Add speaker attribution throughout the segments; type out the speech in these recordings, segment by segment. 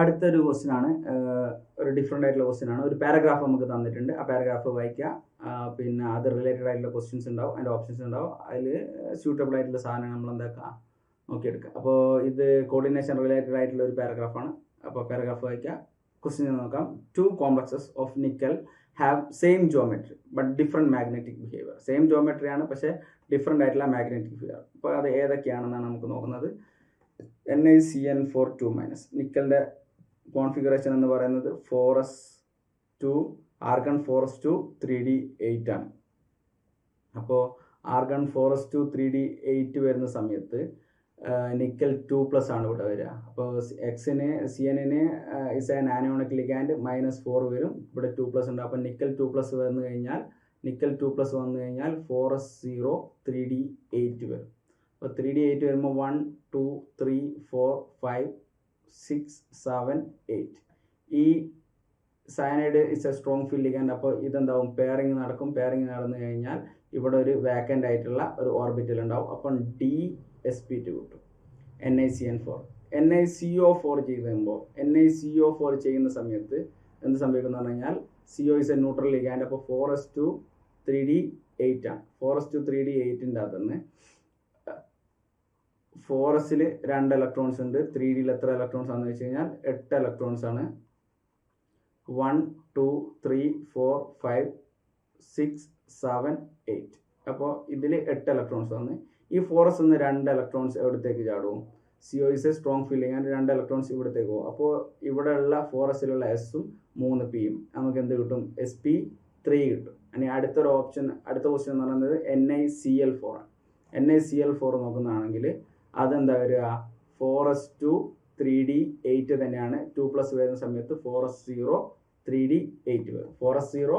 Speaker 1: അടുത്തൊരു ക്വസ്റ്റ്യൻ ആണ് ഒരു ഡിഫറെന്റ് ആയിട്ടുള്ള ക്വസ്റ്റ്യൻ ആണ് ഒരു പാരഗ്രാഫ് നമുക്ക് തന്നിട്ടുണ്ട്. ആ പാരഗ്രാഫ് വായിക്കുക പിന്നെ അത് റിലേറ്റഡ് ആയിട്ടുള്ള ക്വസ്റ്റ്യൻസ് ഉണ്ടാവും. അതിന്റെ ഓപ്ഷൻസ് ഉണ്ടാവും. അതിൽ സ്യൂട്ടബിൾ ആയിട്ടുള്ള സാധനം നമ്മൾ എന്താക്കുക നോക്കിയെടുക്കുക അപ്പോൾ ഇത് കോർഡിനേഷൻ റിലേറ്റഡ് ആയിട്ടുള്ള ഒരു പാരഗ്രാഫാണ് അപ്പോൾ പാരഗ്രാഫ് വായിക്കുക ക്വസ്റ്റ്യൻ നോക്കാം. Two complexes of nickel have same geometry but different magnetic behaviour same geometry ആണ് പക്ഷേ ഡിഫറെന്റ് ആയിട്ടുള്ള മാഗ്നറ്റിക് ബിഹേവിയർ അപ്പോൾ അത് ഏതൊക്കെയാണെന്നാണ് നമുക്ക് നോക്കുന്നത്. N I C N four two minus നിക്കലിന്റെ configuration എന്ന് പറയുന്നത് four S two argon four S two three D eight ആണ്. അപ്പോൾ argon four S two three D eight വരുന്ന സമയത്ത് നിക്കൽ ടു പ്ലസ് ആണ് ഇവിടെ വരിക. അപ്പോൾ എക്സിന് C എനിന് is an anionic ligand minus four വരും. ഇവിടെ ടു പ്ലസ് ഉണ്ട്. അപ്പോൾ നിക്കൽ ടു പ്ലസ് വന്നു കഴിഞ്ഞാൽ നിക്കൽ ടു പ്ലസ് വന്നു കഴിഞ്ഞാൽ four S zero three D eight വരും. അപ്പോൾ ത്രീ ഡി എയ്റ്റ് വരുമ്പോൾ one two three four five six seven eight ഈ cyanide is a strong ligand അപ്പോൾ ഇതെന്താവും? പെയറിങ് നടക്കും. പെയറിങ് നടന്നു കഴിഞ്ഞാൽ ഇവിടെ ഒരു വേക്കന്റ് ആയിട്ടുള്ള ഒരു ഓർബിറ്റൽ ഉണ്ടാവും. അപ്പം ഡി എസ് പി ടു കിട്ടും. N I C N four N I C O four ചെയ്തുമ്പോൾ N I C O four ചെയ്യുന്ന സമയത്ത് എന്ത് സംഭവിക്കുന്നു പറഞ്ഞു കഴിഞ്ഞാൽ C O is a neutral ligand അപ്പോൾ four S two three D eight ആണ്. Four S two three D എയ്റ്റിന്റെ അകത്തുനിന്ന് ഫോറസിൽ രണ്ട് ഇലക്ട്രോൺസ് ഉണ്ട്. ത്രീ ഡിയിൽ എത്ര ഇലക്ട്രോൺസ് ആണെന്ന് വെച്ച് കഴിഞ്ഞാൽ എട്ട് ഇലക്ട്രോൺസ് ആണ്. One two three four five six seven eight അപ്പോൾ ഇതിൽ എട്ട് ഇലക്ട്രോൺസ് വന്ന് ഈ ഫോറസ് നിന്ന് രണ്ട് ഇലക്ട്രോൺസ് എവിടത്തേക്ക് ചാടും? C O is a strong feeling and രണ്ട് ഇലക്ട്രോൺസ് ഇവിടത്തേക്ക് പോകും. അപ്പോൾ ഇവിടെയുള്ള ഫോറസിലുള്ള എസും മൂന്ന് പിയും നമുക്ക് എന്ത് കിട്ടും? എസ് പി ത്രീ കിട്ടും. ഇനി അടുത്തൊരു ഓപ്ഷൻ അടുത്ത ക്വസ്റ്റ്യൻ എന്ന് പറയുന്നത് N I C L four ആണ്. N I C L four നോക്കുന്നതാണെങ്കിൽ അതെന്താ വരിക? Four S two three D eight തന്നെയാണ്. ടു പ്ലസ് വരുന്ന സമയത്ത് four S zero three D eight വരും. Four S zero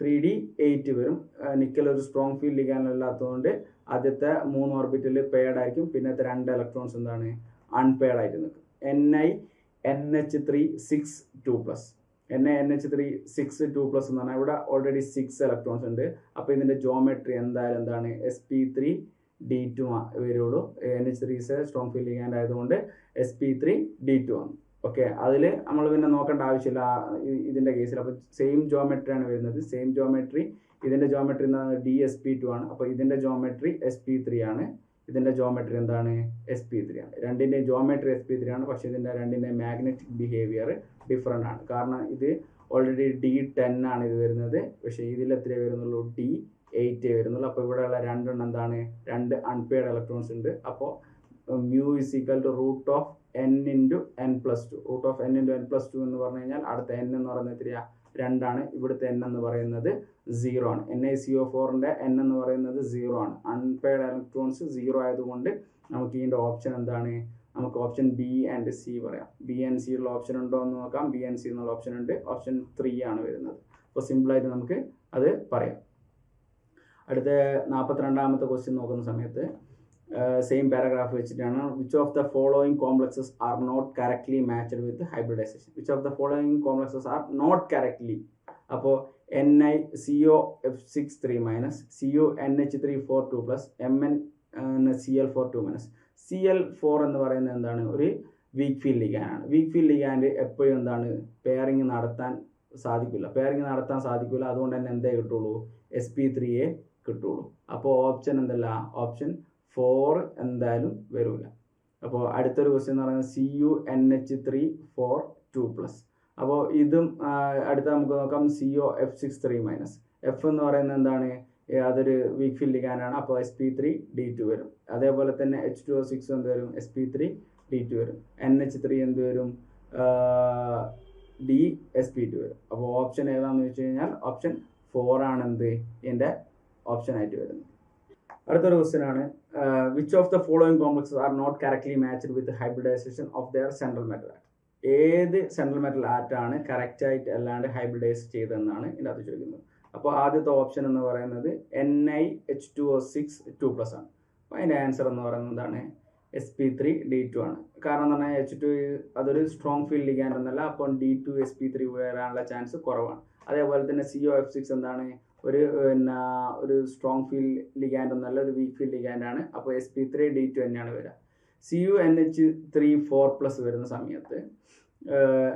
Speaker 1: three D eight വരും. നിക്കൽ ഒരു strong field ലിഗാനില്ലാത്തതുകൊണ്ട് ആദ്യത്തെ മൂന്ന് ഓർബിറ്റിൽ പെയർഡ് ആയിരിക്കും. പിന്നത്തെ രണ്ട് ഇലക്ട്രോൺസ് എന്താണ്? അൺപെയർഡ് ആയിട്ട് നിൽക്കും. N I N H three six two plus N I N H three six two plus എന്ന് പറഞ്ഞാൽ ഇവിടെ ഓൾറെഡി സിക്സ് ഇലക്ട്രോൺസ് ഉണ്ട്. അപ്പോൾ ഇതിന്റെ ജോമെട്രി എന്തായാലും എന്താണ്? S P three D two വരുള്ളൂ. N H three is strong field ligand ആയതുകൊണ്ട് S P three D two ആണ്. ഓക്കെ അതിൽ നമ്മൾ പിന്നെ നോക്കേണ്ട ആവശ്യമില്ല. ഇതിന്റെ കേസിൽ അപ്പോൾ സെയിം ജോമെട്രി ആണ് വരുന്നത്. സെയിം ജോമെട്രി ഇതിന്റെ ജോമെട്രി എന്താണ് ഡി എസ് പി ടു ആണ്. അപ്പോൾ ഇതിന്റെ ജോമെട്രി എസ് പി ത്രീ ആണ്. ഇതിന്റെ ജോമെട്രി എന്താണ്? എസ് പി ത്രീ ആണ്. രണ്ടിന്റെ ജോമെട്രി എസ് പി ത്രീ ആണ്. പക്ഷേ ഇതിന്റെ രണ്ടിന്റെ മാഗ്നറ്റിക് ബിഹേവിയർ ഡിഫറെന്റ് ആണ്. കാരണം ഇത് ഓൾറെഡി ഡി ടെൻ ആണ് ഇത് വരുന്നത്. പക്ഷേ ഇതിൽ എത്രയേ വരുന്നുള്ളൂ? ഡി എയ്റ്റേ വരുന്നുള്ളൂ. അപ്പോൾ ഇവിടെയുള്ള രണ്ടെണ്ണം എന്താണ്? രണ്ട് അൺപെയർഡ് ഇലക്ട്രോൺസ് ഉണ്ട്. അപ്പോൾ mu is equal to root of N into N plus two root of N into N plus two എന്ന് പറഞ്ഞു കഴിഞ്ഞാൽ അടുത്ത എൻ എന്ന് പറയുന്നത് എത്രയാ? രണ്ടാണ്. ഇവിടുത്തെ എൻ എന്ന് പറയുന്നത് സീറോ ആണ്. എൻ ഐ സി ഒ ഫോറിന്റെ എൻ എന്ന് പറയുന്നത് സീറോ ആണ്. അൺപെയർഡ് ഇലക്ട്രോൺസ് സീറോ ആയതുകൊണ്ട് നമുക്ക് ഇതിന്റെ ഓപ്ഷൻ എന്താണ്? നമുക്ക് ഓപ്ഷൻ ബി ആൻഡ് സി പറയാം. ബി ആൻഡ് സി ഉള്ള ഓപ്ഷൻ ഉണ്ടോ എന്ന് നോക്കാം. ബി ആൻഡ് സി എന്നുള്ള ഓപ്ഷൻ ഉണ്ട്. ഓപ്ഷൻ ത്രീ ആണ് വരുന്നത്. അപ്പോൾ സിമ്പിളായിട്ട് നമുക്ക് അത് പറയാം. അടുത്ത നാൽപ്പത്തിരണ്ടാമത്തെ ക്വസ്റ്റ്യൻ നോക്കുന്ന സമയത്ത് സെയിം പാരഗ്രാഫ് വെച്ചിട്ടാണ് which of the following complexes are not correctly matched with hybridization which of the following complexes are not correctly അപ്പോൾ N I C O F six three minus C O N H three four two plus M N C L four two minus C L four എന്ന് പറയുന്നത് എന്താണ്? ഒരു weak field ലിഗാനാണ് weak field ligand എപ്പോഴും എന്താണ്? Pairing നടത്താൻ സാധിക്കില്ല pairing നടത്താൻ സാധിക്കില്ല അതുകൊണ്ട് തന്നെ എന്തേ കിട്ടുള്ളൂ? എസ് പി ത്രീയെ കിട്ടുള്ളൂ. അപ്പോൾ ഓപ്ഷൻ എന്തല്ല? ഓപ്ഷൻ ഫോർ എന്തായാലും വരില്ല അപ്പോൾ അടുത്തൊരു ക്വസ്റ്റ്യൻ എന്ന് പറയുന്നത് C U N H three four two plus അപ്പോൾ ഇതും അടുത്ത നമുക്ക് നോക്കാം. C O F six three minus F എന്ന് പറയുന്നത് എന്താണ്? അതൊരു വീക്ക് ലിഗാനാണ് അപ്പോൾ S P three D two വരും. അതേപോലെ തന്നെ എച്ച് ടു ഒ സിക്സ് എന്ത് വരും? S P three D two വരും. എൻ എച്ച് ത്രീ എന്ത് വരും? ഡി എസ് പി ടു വരും. അപ്പോൾ ഓപ്ഷൻ ഏതാണെന്ന് വെച്ച് കഴിഞ്ഞാൽ ഓപ്ഷൻ ഫോർ ആണ് എന്റെ ഓപ്ഷൻ ആയിട്ട് വരുന്നത് അടുത്തൊരു ക്വസ്റ്റ്യൻ ആണ് which of the following complexes are not correctly matched with hybridization of their central metal at ഏത് സെൻട്രൽ മെറ്റൽ ആറ്റാണ് കറക്റ്റായിട്ട് അല്ലാണ്ട് ഹൈബ്രിഡൈസ് ചെയ്തതെന്നാണ് ഇതിന്റെ അകത്ത് ചോദിക്കുന്നത്. അപ്പോൾ ആദ്യത്തെ ഓപ്ഷൻ എന്ന് പറയുന്നത് N I H two O six two plus ആണ്. അപ്പോൾ അതിന്റെ ആൻസർ എന്ന് പറയുന്നതാണ് S P three D two ആണ്. കാരണം എന്ന് പറഞ്ഞാൽ എച്ച് ടു അതൊരു സ്ട്രോങ് ഫീൽഡ് ലിഗാൻഡ് എന്നല്ല അപ്പോൾ D two S P three വരാനുള്ള ചാൻസ് കുറവാണ്. അതേപോലെ തന്നെ സി ഒ എഫ് സിക്സ് എന്താണ്? ഒരു പിന്നെ ഒരു സ്ട്രോങ് ഫീൽഡ് ലിഗാൻഡ് ഒന്നല്ല ഒരു വീക്ക് ഫീൽഡ് ലിഗാൻഡ് ആണ്. അപ്പോൾ S P three D two തന്നെയാണ് വരിക. C U N H three four plus വരുന്ന സമയത്ത്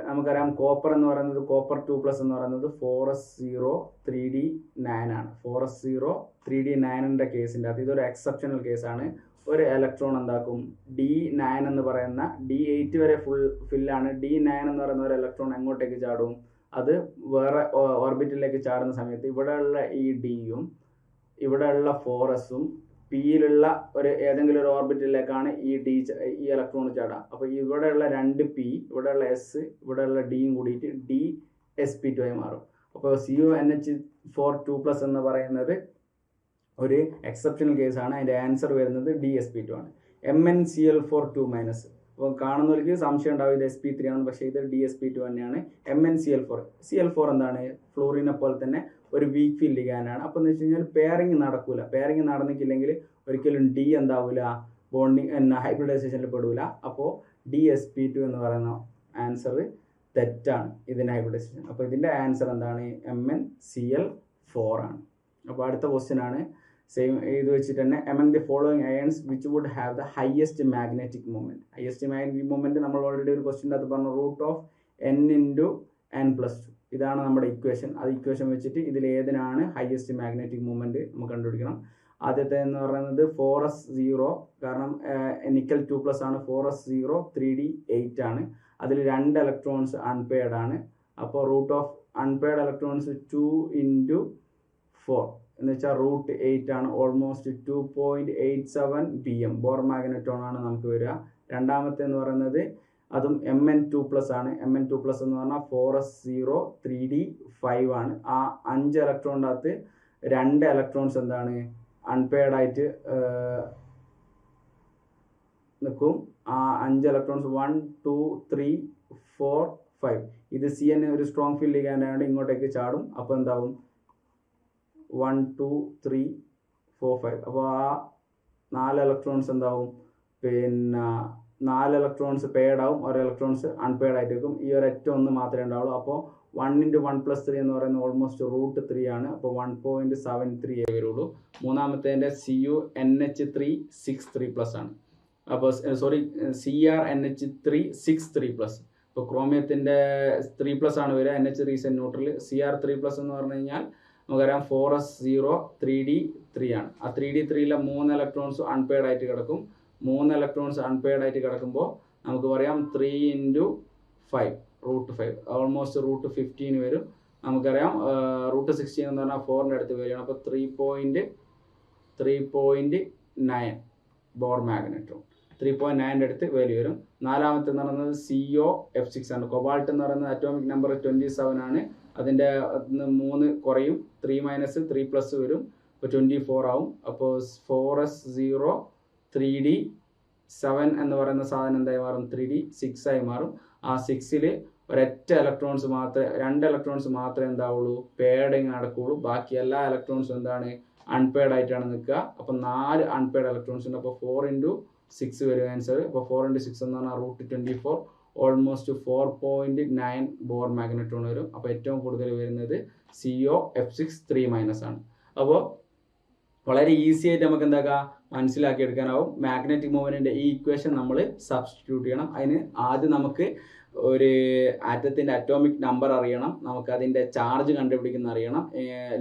Speaker 1: നമുക്കറിയാം കോപ്പർ എന്ന് പറയുന്നത് കോപ്പർ ടു പ്ലസ് എന്ന് പറയുന്നത് four S zero three D nine ആണ് four S zero three D നയനിന്റെ കേസിന്റെ അത് ഇതൊരു എക്സെപ്ഷണൽ കേസാണ് ഒരു ഇലക്ട്രോൺ എന്താക്കും? ഡി നയൻ എന്ന് പറയുന്ന ഡി എയ്റ്റ് വരെ ഫുൾ ഫില്ലാണ് ഡി നയൻ എന്ന് പറയുന്ന ഒരു ഇലക്ട്രോൺ എങ്ങോട്ടേക്ക് ചാടും? അത് വേറെ ഓർബിറ്റിലേക്ക് ചാടുന്ന സമയത്ത് ഇവിടെയുള്ള ഈ ഡിയും ഇവിടെയുള്ള ഫോറസും പിയിലുള്ള ഒരു ഏതെങ്കിലും ഒരു ഓർബിറ്റിലേക്കാണ് ഈ ഡി ഈ ഇലക്ട്രോൺ ചാടുക. അപ്പോൾ ഇവിടെയുള്ള രണ്ട് പി ഇവിടെയുള്ള എസ് ഇവിടെയുള്ള ഡിയും കൂടിയിട്ട് ഡി എസ് പി ടു ആയി മാറും. അപ്പോൾ C U N H four two plus എന്ന് പറയുന്നത് ഒരു എക്സെപ്ഷണൽ കേസാണ് അതിന്റെ ആൻസർ വരുന്നത് ഡി എസ് പി ടു ആണ്. M N C L four two minus അപ്പോൾ കാണുന്നവർക്ക് സംശയം ഉണ്ടാവും ഇത് എസ് പി ത്രീ ആണ് പക്ഷേ ഇത് ഡി എസ് പി ടു തന്നെയാണ്. M N C L four C L four എന്താണ്? ഫ്ലോറിനെ പോലെ തന്നെ ഒരു വീക്ക് ഫീൽഡ് ലിഗാനാണ്. അപ്പോൾ എന്ന് വെച്ച് കഴിഞ്ഞാൽ പെയറിങ് നടക്കൂല. പെയറിങ് നടന്നിട്ടില്ലെങ്കിൽ ഒരിക്കലും ഡി എന്താവില്ല ബോണ്ടിങ് എന്നാ ഹൈബ്രിഡൈസേഷനിൽ പെടൂല. അപ്പോൾ ഡി എസ് പി ടു എന്ന് പറയുന്ന ആൻസർ തെറ്റാണ്. ഇതിന്റെ ഹൈബ്രിഡൈസേഷൻ അപ്പോൾ ഇതിന്റെ ആൻസർ എന്താണ്? M N C L four ആണ്. അപ്പോൾ അടുത്ത ക്വസ്റ്റ്യൻ ആണ്. സെയിം ഇത് വെച്ചിട്ട് തന്നെ among the following ions which would have the highest magnetic movement highest magnetic movement നമ്മൾ ഓൾറെഡി ഒരു ക്വസ്റ്റിന്റെ അത് പറഞ്ഞു root of N into N plus two ഇതാണ് നമ്മുടെ ഇക്വേഷൻ അത് ഇക്വേഷൻ വെച്ചിട്ട് ഇതിൽ ഏതിനാണ് ഹയസ്റ്റ് മാഗ്നറ്റിക് മൂവ്മെന്റ് നമുക്ക് കണ്ടുപിടിക്കണം. ആദ്യത്തെ എന്ന് പറയുന്നത് ഫോർ എസ് സീറോ കാരണം നിക്കൽ ടു പ്ലസ് ആണ്. Four S zero three D eight ആണ്. അതിൽ രണ്ട് ഇലക്ട്രോൺസ് അൺപെയർഡ് ആണ്. അപ്പോൾ root of unpaired electrons two into four എന്ന് വെച്ചാൽ റൂട്ട് എയ്റ്റ് ആണ് almost two point eight seven P M Bohr magneton ആണ് നമുക്ക് വരിക. രണ്ടാമത്തെ എന്ന് പറയുന്നത് അതും എം എൻ ടു പ്ലസ് ആണ്. എം എൻ ടു പ്ലസ് എന്ന് പറഞ്ഞാൽ four S zero three D five ആണ്. ആ അഞ്ച് ഇലക്ട്രോണിന്റെ അകത്ത് രണ്ട് ഇലക്ട്രോൺസ് എന്താണ്? അൺപെയർഡ് ആയിട്ട് നിൽക്കും ആ അഞ്ച് electrons one two three four five ഇത് സി എൻ ഒരു സ്ട്രോങ് ഫീൽഡ് ചെയ്യാനായിട്ട് ഇങ്ങോട്ടേക്ക് ചാടും. അപ്പോൾ എന്താവും? One two three four five അപ്പോൾ ആ നാല് ഇലക്ട്രോൺസ് എന്താവും? പിന്നെ നാല് ഇലക്ട്രോൺസ് പെയ്ഡ് ആവും. ഒരു ഇലക്ട്രോൺസ് അൺപെയ്ഡ് ആയിട്ടിരിക്കും. ഈ ഒരു ഒറ്റ ഒന്ന് മാത്രമേ ഉണ്ടാവുള്ളൂ. അപ്പോൾ one into one plus three എന്ന് പറയുന്നത് ഓൾമോസ്റ്റ് റൂട്ട് ത്രീ ആണ്. അപ്പോൾ വൺ പോയിന്റ് സെവൻ ത്രീ വരുള്ളൂ. മൂന്നാമത്തേന്റെ C U N H three six three plus ആണ് അപ്പോൾ sorry C R N H three six three plus ഇപ്പോൾ ക്രോമിയത്തിന്റെ ത്രീ പ്ലസ് ആണ് വരിക. N H റീസെൻ neutral C R three plus എന്ന് പറഞ്ഞു കഴിഞ്ഞാൽ നമുക്കറിയാം four S zero three D three ആണ്. ആ ത്രീ ഡി ത്രീയിലെ മൂന്ന് ഇലക്ട്രോൺസ് അൺപെയ്ഡ് ആയിട്ട് കിടക്കും. മൂന്ന് ഇലക്ട്രോൺസ് അൺപെയ്ഡ് ആയിട്ട് കിടക്കുമ്പോൾ നമുക്ക് പറയാം three into five root five almost root fifteen വരും. നമുക്കറിയാം റൂട്ട് സിക്സ്റ്റീൻ എന്ന് പറഞ്ഞാൽ ഫോറിന്റെ അടുത്ത് വരികയാണ്. അപ്പോൾ three point three point nine Bohr magneton three point നയന്റെ അടുത്ത് വാല്യൂ വരും. നാലാമത്തെ എന്ന് പറയുന്നത് സി ഒ എഫ് സിക്സ് ആണ്. കൊബാൾട്ട് എന്ന് പറയുന്നത് അറ്റോമിക് നമ്പർ ട്വന്റി സെവൻ ആണ് അതിന്റെ മൂന്ന് കുറയും. ത്രീ മൈനസ് ത്രീ പ്ലസ് വരും. അപ്പോൾ ട്വന്റി ഫോർ ആവും. അപ്പോൾ four S zero three D seven എന്ന് പറയുന്ന സാധനം എന്തായി മാറും? ത്രീ ഡി സിക്സ് ആയി മാറും. ആ സിക്സിൽ ഒരൊറ്റ ഇലക്ട്രോൺസ് മാത്രമേ രണ്ട് ഇലക്ട്രോൺസ് മാത്രമേ എന്താവുള്ളൂ? പേഡിങ് നടക്കുകയുള്ളൂ. ബാക്കി എല്ലാ ഇലക്ട്രോൺസും എന്താണ്? അൺപെയ്ഡ് ആയിട്ടാണ് നിൽക്കുക. അപ്പം നാല് അൺപെയ്ഡ് ഇലക്ട്രോൺസ് ഉണ്ട്. അപ്പോൾ ഫോർ ഇന്റു സിക്സ് വരും ആൻസർ അപ്പോൾ ഫോർ ഇന്റു സിക്സ് എന്ന് പറഞ്ഞാൽ root twenty four almost four point nine Bohr magneton വരും. അപ്പോൾ ഏറ്റവും കൂടുതൽ വരുന്നത് C O F six three minus ആണ്. അപ്പോൾ വളരെ ഈസി ആയിട്ട് നമുക്ക് എന്താക്കാം? മനസ്സിലാക്കി എടുക്കാനാവും. മാഗ്നറ്റിക് മൂവ്മെന്റിന്റെ ഈ ഇക്വേഷൻ നമ്മൾ സബ്സ്റ്റിറ്റ്യൂട്ട് ചെയ്യണം. അതിന് ആദ്യം നമുക്ക് ഒരു ആറ്റത്തിന്റെ അറ്റോമിക് നമ്പർ അറിയണം. നമുക്ക് അതിന്റെ ചാർജ് കണ്ടുപിടിക്കുന്ന അറിയണം.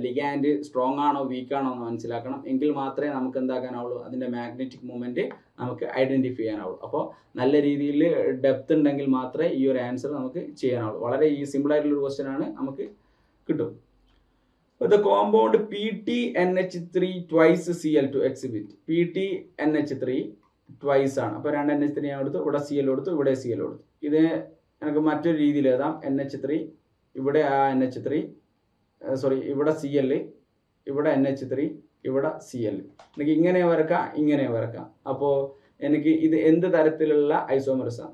Speaker 1: ലിഗാൻഡ് സ്ട്രോങ് ആണോ വീക്ക് ആണോ എന്ന് മനസ്സിലാക്കണം. എങ്കിൽ മാത്രമേ നമുക്ക് എന്താക്കാനാവുള്ളൂ? അതിന്റെ മാഗ്നറ്റിക് മൂവ്മെന്റ് നമുക്ക് ഐഡന്റിഫൈ ചെയ്യാനാവുള്ളൂ. അപ്പോൾ നല്ല രീതിയിൽ ഡെപ്ത് ഉണ്ടെങ്കിൽ മാത്രമേ ഈ ഒരു ആൻസർ നമുക്ക് ചെയ്യാനാവുള്ളൂ. വളരെ ഈ ഒരു ക്വസ്റ്റ്യൻ ആണ് നമുക്ക് കിട്ടും. The compound P T N H three twice C L two exhibit P T N H three twice ആണ്. അപ്പോൾ രണ്ട് എൻ എച്ച് ത്രീ ഞാൻ എടുത്തു ഇവിടെ സി എൽ കൊടുത്തു ഇവിടെ സി എൽ കൊടുത്തു. ഇത് എനിക്ക് മറ്റൊരു രീതിയിൽ എഴുതാം. എൻ എച്ച് ത്രീ ഇവിടെ ആ എൻ എച്ച് ത്രീ സോറി ഇവിടെ സി എൽ ഇവിടെ എൻ എച്ച് ത്രീ ഇവിടെ സി എൽ എനിക്ക് ഇങ്ങനെ വരക്കാം ഇങ്ങനെ വരക്കാം. അപ്പോൾ എനിക്ക് ഇത് എന്ത് തരത്തിലുള്ള ഐസോമറിസം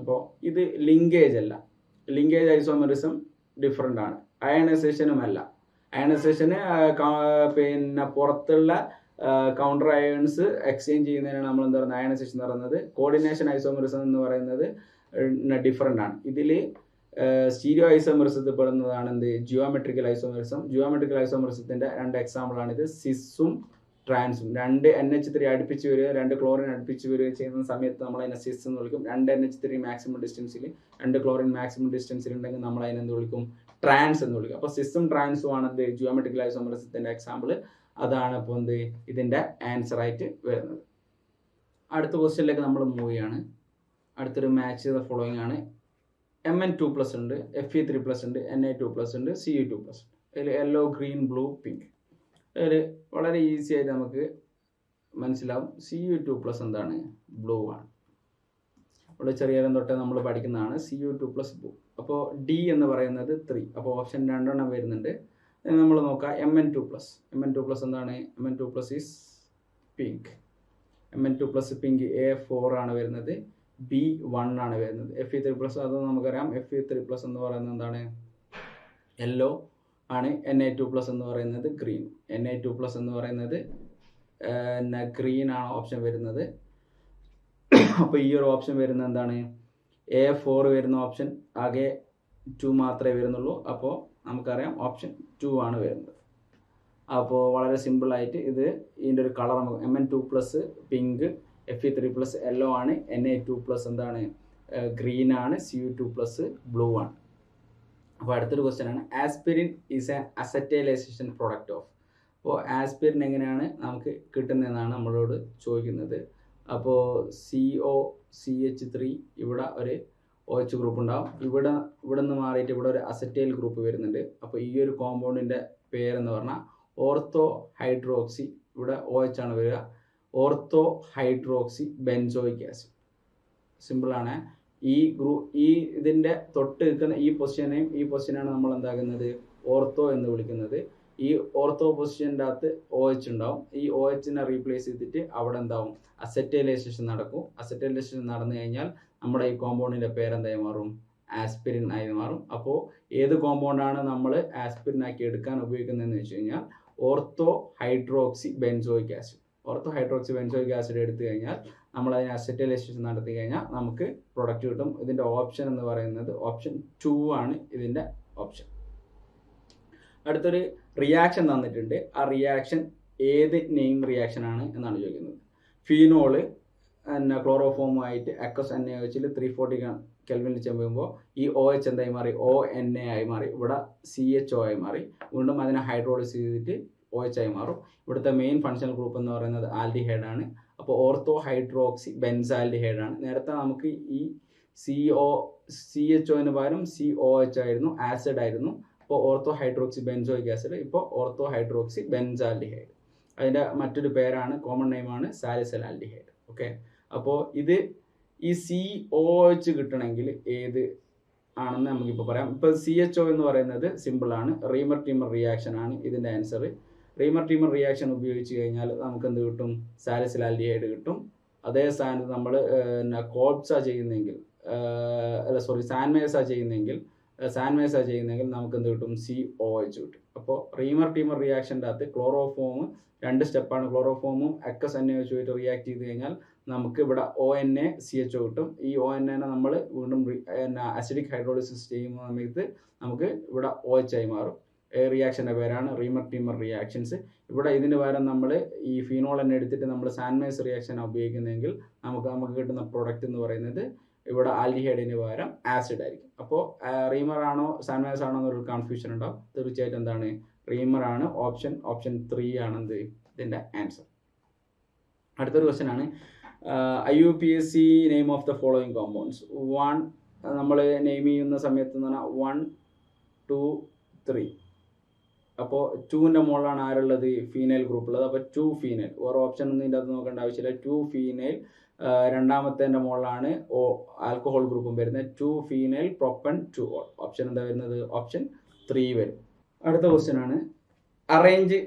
Speaker 1: അപ്പോൾ ഇത് ലിങ്കേജ് അല്ല. ലിങ്കേജ് ഐസോമറിസം ഡിഫറെന്റ് ആണ്. അയണൈസേഷനും അല്ല. അയണൈസേഷന് പിന്നെ പുറത്തുള്ള കൗണ്ടർ അയൺസ് എക്സ്ചേഞ്ച് ചെയ്യുന്നതിനാണ് നമ്മൾ എന്താ പറയുന്നത്? അയണൈസേഷൻ എന്ന് പറയുന്നത്. കോർഡിനേഷൻ ഐസോമറിസം എന്ന് പറയുന്നത് ഡിഫറെന്റ് ആണ്. ഇതിൽ സ്റ്റീരിയോ ഐസോമറിസത്തിൽ പെടുന്നതാണ് എന്ത്? ജിയോമെട്രിക്കൽ ഐസോമറിസം ജിയോമെട്രിക്കൽ ഐസോമെറിസത്തിന്റെ രണ്ട് എക്സാമ്പിൾ ആണ് ഇത് സിസും ട്രാൻസും രണ്ട് എൻ എച്ച് ത്രീ അടുപ്പിച്ച് വരിക രണ്ട് ക്ലോറിൻ അടുപ്പിച്ച് വരിക ചെയ്യുന്ന സമയത്ത് നമ്മൾ അതിനെ സിസ് എന്ന് വിളിക്കും. രണ്ട് എൻ എച്ച് ത്രീ മാക്സിമം ഡിസ്റ്റൻസിൽ രണ്ട് ക്ലോറിൻ മാക്സിമം ഡിസ്റ്റൻസിൽ ഉണ്ടെങ്കിൽ നമ്മൾ അതിനെ എന്ത് വിളിക്കും? ട്രാൻസ് എന്ന് വിളിക്കും. അപ്പോൾ സിസും ട്രാൻസും ആണ് എന്ത്? ജിയോമെട്രിക്കൽ ഐസോമെറിസത്തിന്റെ എക്സാമ്പിൾ അതാണ് ഇപ്പോൾ എന്ത്? ഇതിന്റെ ആൻസർ ആയിട്ട് വരുന്നത്. അടുത്ത ക്വസ്റ്റ്യനിലേക്ക് നമ്മൾ മൂവ് ചെയ്യാണ്. അടുത്തൊരു മാച്ച് ചെയ്ത ഫോളോയിങ് ആണ്. എം എൻ ടു പ്ലസ് ഉണ്ട് എഫ് ഇ ത്രീ പ്ലസ് ഉണ്ട് എൻ എ ടു പ്ലസ് ഉണ്ട് സി ഇ ടു പ്ലസ് ഉണ്ട്. അതിൽ യെല്ലോ ഗ്രീൻ ബ്ലൂ പിങ്ക് അതിൽ വളരെ ഈസി ആയിട്ട് നമുക്ക് മനസ്സിലാവും സി യു ടു പ്ലസ് എന്താണ്? ബ്ലൂ ആണ്. ഇവിടെ ചെറിയ തൊട്ടേ നമ്മൾ പഠിക്കുന്നതാണ് C U two plus blue അപ്പോൾ ഡി എന്ന് പറയുന്നത് ത്രീ അപ്പോൾ ഓപ്ഷൻ രണ്ടെണ്ണം വരുന്നുണ്ട്. നമ്മൾ നോക്കാം M N two plus M N two plus എന്താണ്? M N two plus is pink M N two plus pink A four ആണ് വരുന്നത്. ബി വൺ ആണ് വരുന്നത്. എഫ് ഇ ത്രീ പ്ലസ് അത് നമുക്കറിയാം. എഫ് ഇ ത്രീ പ്ലസ് എന്ന് പറയുന്നത് എന്താണ്? യെല്ലോ ആണ്. എൻ എ ടു പ്ലസ് എന്ന് പറയുന്നത് green N A two plus എന്ന് പറയുന്നത് ഗ്രീൻ ആണ് ഓപ്ഷൻ വരുന്നത്. അപ്പോൾ ഈ ഒരു ഓപ്ഷൻ വരുന്നത് എന്താണ്? എ ഫോർ വരുന്ന ഓപ്ഷൻ ആകെ ടു മാത്രമേ വരുന്നുള്ളൂ. അപ്പോൾ നമുക്കറിയാം ഓപ്ഷൻ ടു ആണ് വരുന്നത്. അപ്പോൾ വളരെ സിമ്പിളായിട്ട് ഇത് ഇതിന്റെ ഒരു കളർ നമുക്ക് M N two plus pink F E three plus yellow ആണ്. എൻ എ ടു പ്ലസ് എന്താണ്? ഗ്രീൻ ആണ്. C U two plus blue ആണ്. അപ്പോൾ അടുത്തൊരു ക്വസ്റ്റ്യൻ ആണ്. Aspirin is a acetylisation product of അപ്പോൾ ആസ്പിരിൻ എങ്ങനെയാണ് നമുക്ക് കിട്ടുന്നതെന്നാണ് നമ്മളോട് ചോദിക്കുന്നത്. അപ്പോൾ C O C H three ഇവിടെ ഒരു ഒ എച്ച് ഗ്രൂപ്പ് ഉണ്ടാവും. ഇവിടെ ഇവിടെ നിന്ന് മാറിയിട്ട് ഇവിടെ ഒരു അസറ്റൈൽ ഗ്രൂപ്പ് വരുന്നുണ്ട്. അപ്പോൾ ഈ ഒരു കോമ്പൗണ്ടിന്റെ പേരെന്ന് പറഞ്ഞാൽ ഓർത്തോ ഹൈഡ്രോക്സി ഇവിടെ ഒ എച്ച് ആണ് വരിക. ഓർത്തോ ഹൈഡ്രോക്സി ബെൻസോയിക് ആസിഡ് സിമ്പിളാണ് ഈ ഗ്രൂ ഈ ഇതിന്റെ തൊട്ട് നിൽക്കുന്ന ഈ പൊസിഷനെയും ഈ പൊസിഷനാണ് നമ്മൾ എന്താക്കുന്നത്? ഓർത്തോ എന്ന് വിളിക്കുന്നത്. ഈ ഓർത്തോ പൊസിഷന്റെ അകത്ത് ഒ എച്ച് ഉണ്ടാവും. ഈ ഒ എച്ചിനെ റീപ്ലേസ് ചെയ്തിട്ട് അവിടെ എന്താവും? അസറ്റൈലൈസേഷൻ നടക്കും. അസറ്റൈലൈസേഷൻ നടന്നു കഴിഞ്ഞാൽ നമ്മുടെ ഈ കോമ്പൗണ്ടിന്റെ പേരെന്തായി മാറും? ആസ്പിരിൻ ആയി മാറും. അപ്പോൾ ഏത് കോമ്പൗണ്ടാണ് നമ്മൾ ആസ്പിരിൻ ആക്കി എടുക്കാൻ ഉപയോഗിക്കുന്നതെന്ന് വെച്ച് കഴിഞ്ഞാൽ ortho hydroxy benzoic acid. Ortho hydroxy benzoic acid എടുത്തു കഴിഞ്ഞാൽ നമ്മൾ അതിന് അസറ്റൈലൈസേഷൻ നടത്തി കഴിഞ്ഞാൽ നമുക്ക് പ്രൊഡക്റ്റ് കിട്ടും. ഇതിന്റെ ഓപ്ഷൻ എന്ന് പറയുന്നത് ഓപ്ഷൻ ടു ആണ് ഇതിന്റെ ഓപ്ഷൻ അടുത്തൊരു റിയാക്ഷൻ തന്നിട്ടുണ്ട്. ആ റിയാക്ഷൻ ഏത് നെയിം റിയാക്ഷൻ ആണ് എന്നാണ് ചോദിക്കുന്നത്. ഫീനോൾ പിന്നെ ക്ലോറോഫോമുമായിട്ട് അക്കോസ് എൻ എ വെച്ചിൽ ത്രീ ഫോർട്ടി കെൽവിനിൽ ചെമ്പുമ്പോൾ ഈ ഒ എച്ച് എന്തായി മാറി? ഒ എൻ എ ആയി മാറി. ഇവിടെ സി എച്ച് ഒ ആയി മാറി. വീണ്ടും അതിനെ ഹൈഡ്രോളിസ് ചെയ്തിട്ട് ആയി മാറും. ഇവിടുത്തെ മെയിൻ ഫങ്ഷണൽ ഗ്രൂപ്പ് എന്ന് പറയുന്നത് ആൽഡിഹൈഡ് ആണ്. അപ്പോൾ ഓർത്തോ ഹൈഡ്രോക്സി ബെൻസാൽഡിഹൈഡ് ആണ് നേരത്തെ നമുക്ക് ഈ സി ഒ സി എച്ച് ഒന് പകരം സി ഒ എച്ച് ആയിരുന്നു ആസിഡ് ആയിരുന്നു. അപ്പോൾ ഓർത്തോ ഹൈഡ്രോക്സി ബെൻസോയിക് ആസിഡ് ഇപ്പോൾ ഓർത്തോ ഹൈഡ്രോക്സി ബെൻസാൽഡിഹൈഡ് അതിന്റെ മറ്റൊരു പേരാണ് കോമൺ നെയിമാണ് സാലിസലാൽഡിഹൈഡ്. ഓക്കെ? അപ്പോൾ ഇത് ഈ സി ഒ എച്ച് കിട്ടണമെങ്കിൽ ഏത് ആണെന്ന് നമുക്കിപ്പോൾ പറയാം. ഇപ്പോൾ സി എച്ച് ഒ എന്ന് പറയുന്നത് സിമ്പിളാണ് റീമർ ടീമർ റിയാക്ഷൻ ആണ് ഇതിന്റെ ആൻസർ റീമർ ടീമർ റിയാക്ഷൻ ഉപയോഗിച്ച് കഴിഞ്ഞാൽ നമുക്ക് എന്ത് കിട്ടും? സാലിസിലാൽഡിഹൈഡ് കിട്ടും. അതേ സ്ഥാനത്ത് നമ്മൾ കോപ്സ ചെയ്യുന്നെങ്കിൽ അല്ല സോറി സാൻമേസ ചെയ്യുന്നെങ്കിൽ സാൻമേസ ചെയ്യുന്നെങ്കിൽ നമുക്ക് എന്ത് കിട്ടും? സി ഒ എച്ച് കിട്ടും. അപ്പോൾ റീമർ ടീമർ റിയാക്ഷന്റെ അകത്ത് ക്ലോറോഫോം രണ്ട് സ്റ്റെപ്പാണ്. ക്ലോറോഫോമും എക്കസ് എൻ എ പോയിട്ട് റിയാക്ട് ചെയ്ത് കഴിഞ്ഞാൽ നമുക്ക് ഇവിടെ O N A C H O കിട്ടും. ഈ ഒ എൻ എനെ നമ്മൾ വീണ്ടും അസിഡിക് ഹൈഡ്രോളിസിസ് ചെയ്യുന്ന സമയത്ത് നമുക്ക് ഇവിടെ ഒ എച്ച് ആയി മാറും. റിയാക്ഷന്റെ പേരാണ് റീമർ ടീമർ റിയാക്ഷൻസ് ഇവിടെ ഇതിന് പകരം നമ്മൾ ഈ ഫീനോൾ തന്നെ എടുത്തിട്ട് നമ്മൾ സാൻമൈസ് റിയാക്ഷൻ ഉപയോഗിക്കുന്നതെങ്കിൽ നമുക്ക് നമുക്ക് കിട്ടുന്ന പ്രൊഡക്റ്റ് എന്ന് പറയുന്നത് ഇവിടെ ആൽഡിഹൈഡിന് പകരം ആസിഡ് ആയിരിക്കും. അപ്പോൾ റീമർ ആണോ സാൻമൈസ് ആണോ എന്നൊരു കൺഫ്യൂഷൻ ഉണ്ടാവും. തീർച്ചയായിട്ടും എന്താണ് റീമർ ആണ് ഓപ്ഷൻ ഓപ്ഷൻ ത്രീ ആണ് എന്ത് ഇതിന്റെ ആൻസർ അടുത്തൊരു ക്വസ്റ്റൻ ആണ്. I U P S C name of the following compounds one നമ്മൾ നെയിം ചെയ്യുന്ന സമയത്ത് എന്ന് പറഞ്ഞാൽ വൺ ടു ത്രീ അപ്പോൾ ടൂവിന്റെ മുകളിലാണ് ആരുള്ളത്? ഫീനൈൽ ഗ്രൂപ്പ് ഉള്ളത്. അപ്പോൾ ടു ഫീനൈൽ വേറെ ഓപ്ഷൻ ഒന്നും ഇതിന്റെ അകത്ത് നോക്കേണ്ട ആവശ്യമില്ല. ടു ഫീനൈൽ രണ്ടാമത്തേന്റെ മുകളിലാണ് ഓ ആൽക്കഹോൾ ഗ്രൂപ്പും വരുന്നത്. Two phenyl propan two ol option എന്താ വരുന്നത്? ഓപ്ഷൻ ത്രീ വരും. അടുത്ത ക്വസ്റ്റ്യൻ ആണ്. Arrange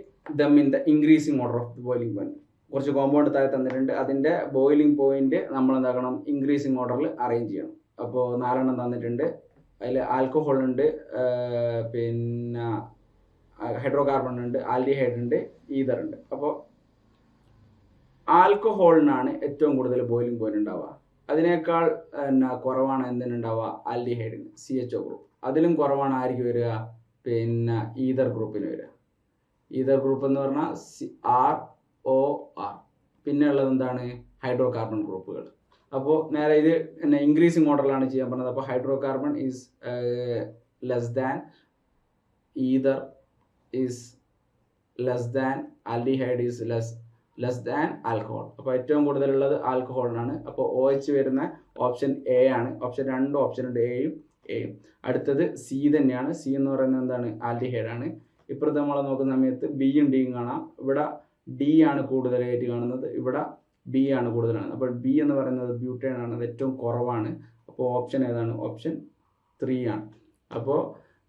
Speaker 1: them in the increasing order of the boiling point കുറച്ച് കോമ്പൗണ്ട് താഴെ തന്നിട്ടുണ്ട്. അതിന്റെ ബോയിലിംഗ് പോയിന്റ് നമ്മൾ എന്താക്കണം? ഇൻക്രീസിങ് ഓർഡറിൽ അറേഞ്ച് ചെയ്യണം. അപ്പോൾ നാലെണ്ണം തന്നിട്ടുണ്ട്. അതിൽ ആൽക്കഹോൾ ഉണ്ട് പിന്നെ ഹൈഡ്രോ കാർബൺ ഉണ്ട് ആൽഡിഹൈഡ് ഉണ്ട് ഈതർ ഉണ്ട്. അപ്പോൾ ആൽക്കഹോളിനാണ് ഏറ്റവും കൂടുതൽ ബോയിലിംഗ് പോയിന്റ് ഉണ്ടാവുക. അതിനേക്കാൾ പിന്നെ കുറവാണ് എന്തിനുണ്ടാവുക ആൽഡിഹൈഡിന് സി എച്ച് ഒ ഗ്രൂപ്പ് അതിലും കുറവാണ് ആർക്ക് വരിക? പിന്നെ ഈതർ ഗ്രൂപ്പിന് വരിക. ഈതർ ഗ്രൂപ്പ് എന്ന് പറഞ്ഞാൽ സി ആർ ഒ ആർ പിന്നെ ഉള്ളത് എന്താണ്? ഹൈഡ്രോ കാർബൺ ഗ്രൂപ്പുകൾ അപ്പോൾ നേരെ ഇത് പിന്നെ ഇൻക്രീസിങ് ഓർഡറിലാണ് ചെയ്യാൻ പറഞ്ഞത്. അപ്പോൾ hydrocarbon is less than ether is less than aldehyde is less less than alcohol അപ്പോൾ ഏറ്റവും കൂടുതലുള്ളത് ആൽക്കഹോളിനാണ് അപ്പോൾ ഒ എച്ച് വരുന്ന ഓപ്ഷൻ എ ആണ്. ഓപ്ഷൻ രണ്ട് ഓപ്ഷൻ ഉണ്ട് എയും എയും അടുത്തത് സി തന്നെയാണ്. സി എന്ന് പറയുന്നത് എന്താണ്? ആൽഡിഹൈഡ് ആണ്. ഇപ്പുറത്ത് നമ്മൾ നോക്കുന്ന സമയത്ത് ബിയും ഡിയും കാണാം. ഇവിടെ ഡി ആണ് കൂടുതലായിട്ട് കാണുന്നത്. ഇവിടെ ബി ആണ് കാണുന്നത് അപ്പോൾ ബി എന്ന് പറയുന്നത് ബ്യൂട്ടേൺ ആണ്. അത് ഏറ്റവും കുറവാണ്. അപ്പോൾ ഓപ്ഷൻ ഏതാണ്? ഓപ്ഷൻ ത്രീ ആണ്. അപ്പോൾ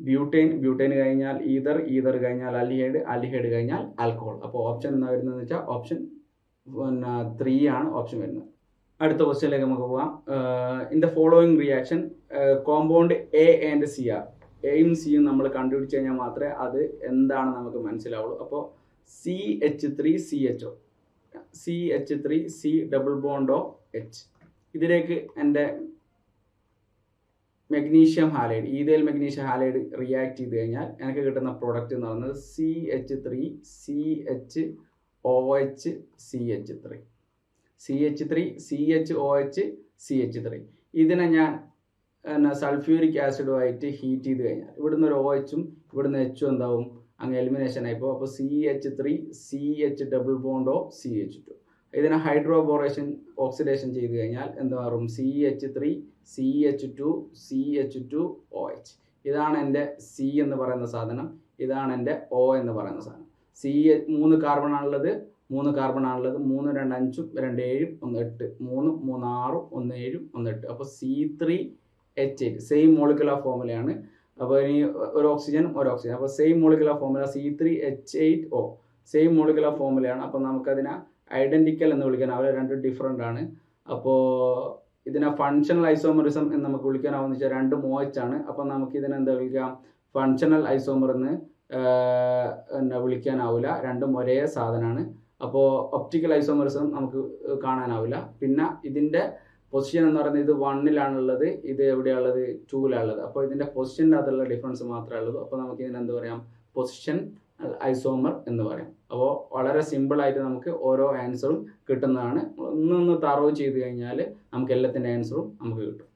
Speaker 1: ബ്യൂട്ടൈൻ ബ്യൂട്ടൈൻ കഴിഞ്ഞാൽ ഈതർ ഈതർ കഴിഞ്ഞാൽ അലിഹൈഡ് അലിഹൈഡ് കഴിഞ്ഞാൽ ആൽക്കഹോൾ അപ്പോൾ ഓപ്ഷൻ എന്താ വരുന്നതെന്ന് വെച്ചാൽ ഓപ്ഷൻ പിന്നെ ത്രീ ആണ് ഓപ്ഷൻ വരുന്നത്. അടുത്ത ക്വസ്റ്റ്യനിലേക്ക് നമുക്ക് പോകാം in the following reaction compound A and C R എയും സിയും നമ്മൾ കണ്ടുപിടിച്ച് കഴിഞ്ഞാൽ മാത്രമേ അത് എന്താണ് നമുക്ക് മനസ്സിലാവുള്ളൂ. അപ്പോൾ C H three C H O C H three C double ബോണ്ടോ H ഇതിലേക്ക് എന്റെ magnesium halide ethyl magnesium halide react ചെയ്ത് കഴിഞ്ഞാൽ എനിക്ക് കിട്ടുന്ന പ്രോഡക്റ്റ് എന്ന് പറയുന്നത് C H three C H O H C H three C H three C H O H C H three ഇതിനെ ഞാൻ പിന്നെ സൾഫ്യൂരിക് ആസിഡുമായിട്ട് ഹീറ്റ് ചെയ്ത് കഴിഞ്ഞാൽ ഇവിടുന്ന് ഒരു ഒ എച്ചും ഇവിടുന്ന് എച്ചും എന്താവും? അങ്ങ് എലിമിനേഷൻ ആയിപ്പോൾ അപ്പോൾ C H three C H double ബോണ്ടോ C H two ഇതിനെ ഹൈഡ്രോബോറേഷൻ ഓക്സിഡേഷൻ ചെയ്ത് കഴിഞ്ഞാൽ എന്ത് മാറും? C H three C H two C H two O H ഇതാണ് എന്റെ സി എന്ന് പറയുന്ന സാധനം. ഇതാണ് എന്റെ ഒ എന്ന് പറയുന്ന സാധനം. സി മൂന്ന് കാർബൺ ആണുള്ളത് മൂന്ന് കാർബൺ ആണുള്ളത്. മൂന്ന് രണ്ട് അഞ്ചും രണ്ട് ഏഴും ഒന്ന് എട്ട്. മൂന്നും മൂന്ന് ആറും ഒന്ന് ഏഴും ഒന്ന് എട്ട്. അപ്പോൾ C three H eight same molecular ഫോമുലയാണ് അപ്പോൾ ഇനി ഒരു ഓക്സിജൻ ഒരു ഓക്സിജൻ അപ്പോൾ same molecular formula C three H eight O same molecular ഫോമുലയാണ് അപ്പോൾ നമുക്കതിനെ ഐഡന്റിക്കൽ എന്ന് വിളിക്കാൻ അവർ രണ്ടും ഡിഫറെന്റ് ആണ്. അപ്പോൾ ഇതിനെ ഫങ്ഷണൽ ഐസോമറിസം എന്ന് നമുക്ക് വിളിക്കാനാവുന്ന വെച്ചാൽ രണ്ട് ആണ്. അപ്പോൾ നമുക്ക് ഇതിനെ എന്താ വിളിക്കാം ഫങ്ഷണൽ ഐസോമർ എന്ന് എന്നാ വിളിക്കാനാവില്ല. രണ്ടും ഒരേ സാധനമാണ്. അപ്പോൾ ഒപ്റ്റിക്കൽ ഐസോമറിസം നമുക്ക് കാണാനാവില്ല. പിന്നെ ഇതിന്റെ പൊസിഷൻ എന്ന് പറയുന്നത് ഇത് വണ്ണിലാണുള്ളത് ഇത് എവിടെയാണുള്ളത്? ടൂവിലാണുള്ളത് അപ്പോൾ ഇതിന്റെ പൊസിഷന്റെ അകത്തുള്ള ഡിഫറൻസ് മാത്രമേ ഉള്ളൂ. അപ്പോൾ നമുക്ക് ഇതിനെന്ത് പറയാം? പൊസിഷൻ ഐസോമർ എന്ന് പറയാം. അപ്പോൾ വളരെ സിമ്പിളായിട്ട് നമുക്ക് ഓരോ ആൻസറും കിട്ടുന്നതാണ്. ഒന്നൊന്ന് തറവ് ചെയ്ത് കഴിഞ്ഞാൽ നമുക്ക് എല്ലാത്തിന്റെ ആൻസറും നമുക്ക് കിട്ടും.